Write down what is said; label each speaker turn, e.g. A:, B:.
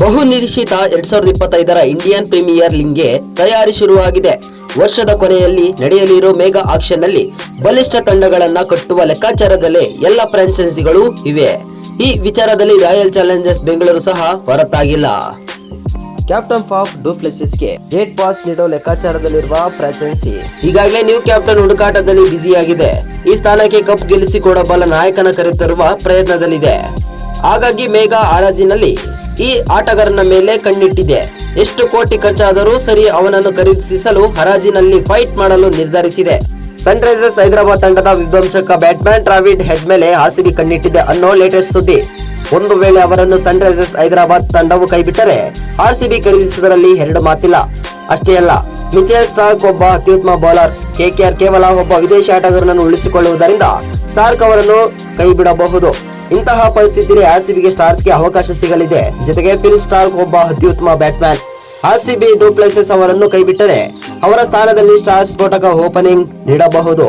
A: ಬಹು ನಿರೀಕ್ಷಿತ ಎರಡ್ ಸಾವಿರದ ಇಪ್ಪತ್ತೈದರ ಇಂಡಿಯನ್ ಪ್ರೀಮಿಯರ್ ಲೀಗ್ಗೆ ತಯಾರಿ ಶುರುವಾಗಿದೆ. ವರ್ಷದ ಕೊನೆಯಲ್ಲಿ ನಡೆಯಲಿರೋ ಮೇಗಾ ಆಕ್ಷನ್ನಲ್ಲಿ ಬಲಿಷ್ಠ ತಂಡಗಳನ್ನ ಕಟ್ಟುವ ಲೆಕ್ಕಾಚಾರದಲ್ಲಿ ಎಲ್ಲ ಫ್ರಾಂಚೈಸಿಗಳು ಇವೆ. ಈ ವಿಚಾರದಲ್ಲಿ ರಾಯಲ್ ಚಾಲೆಂಜರ್ಸ್ ಬೆಂಗಳೂರು ಸಹ ಹೊರತಾಗಿಲ್ಲ. ಕ್ಯಾಪ್ಟನ್ ಫಾಫ್ ಆಫ್ ಡೂಪ್ಲೆಸಿಸ್ಗೆ ಡೇಟ್ ಪಾಸ್ ನೀಡೋ ಲೆಕ್ಕಾಚಾರದಲ್ಲಿರುವ ಫ್ರಾಂಚೈಸಿ. ಈಗಾಗಲೇ ನ್ಯೂ ಕ್ಯಾಪ್ಟನ್ ಹುಡುಕಾಟದಲ್ಲಿ ಬ್ಯುಸಿಯಾಗಿದೆ. ಈ ಸ್ಥಾನಕ್ಕೆ ಕಪ್ ಗೆಲ್ಲಿಸಿಕೊಡಬಲ್ಲ ನಾಯಕನ ಕರೆತರುವ ಪ್ರಯತ್ನದಲ್ಲಿದೆ. ಹಾಗಾಗಿ ಮೇಘಾ ಹರಾಜಿನಲ್ಲಿ ಈ ಆಟಗಾರನ ಮೇಲೆ ಕಣ್ಣಿಟ್ಟಿದೆ. ಎಷ್ಟು ಕೋಟಿ ಖರ್ಚಾದರೂ ಸರಿ ಅವನನ್ನು ಖರೀದಿಸಲು ಹರಾಜಿನಲ್ಲಿ ಫೈಟ್ ಮಾಡಲು ನಿರ್ಧರಿಸಿದೆ. ಸನ್ ರೈಸರ್ಸ್ ಹೈದರಾಬಾದ್ ತಂಡದ ವಿಧ್ವಂಸಕ ಬ್ಯಾಟ್ಮ್ಯಾನ್ ಟ್ರಾವಿಡ್ ಹೆಡ್ ಮೇಲೆ ಹಾಸಿಗೆ ಕಣ್ಣಿಟ್ಟಿದೆ ಅನ್ನೋ ಲೇಟೆಸ್ಟ್ ಸುದ್ದಿ. ಒಂದು ವೇಳೆ ಅವರನ್ನು ಸನ್ ರೈಸರ್ಸ್ ಹೈದರಾಬಾದ್ ತಂಡವು ಕೈಬಿಟ್ಟರೆ ಆರ್ಸಿಬಿ ಖರೀದಿಸುವುದರಲ್ಲಿ ಎರಡು ಮಾತಿಲ್ಲ. ಅಷ್ಟೇ ಅಲ್ಲ, ಮಿಚೆಲ್ ಸ್ಟಾರ್ಕ್ ಒಬ್ಬ ಅತ್ಯುತ್ತಮ ಬೌಲರ್ ಕೆಕೆಆರ್ ಕೇವಲ ಒಬ್ಬ ವಿದೇಶಿ ಆಟಗಾರನನ್ನು ಉಳಿಸಿಕೊಳ್ಳುವುದರಿಂದ ಸ್ಟಾರ್ಕ್ ಅವರನ್ನು ಕೈಬಿಡಬಹುದು. ಇಂತಹ ಪರಿಸ್ಥಿತಿಯಲ್ಲಿ ಆರ್ಸಿಬಿಗೆ ಸ್ಟಾರ್ಸ್ಗೆ ಅವಕಾಶ ಸಿಗಲಿದೆ. ಜೊತೆಗೆ ಫಿಲ್ ಸ್ಟಾರ್ ಒಬ್ಬ ಅತ್ಯುತ್ತಮ ಬ್ಯಾಟ್ಮನ್ ಆರ್ ಸಿಬಿ ಡೂಪ್ಲೆಸಸ್ ಅವರನ್ನು ಕೈಬಿಟ್ಟರೆ ಅವರ ಸ್ಥಾನದಲ್ಲಿ ಸ್ಟಾರ್ ಸ್ಫೋಟಕ ಓಪನಿಂಗ್ ನೀಡಬಹುದು.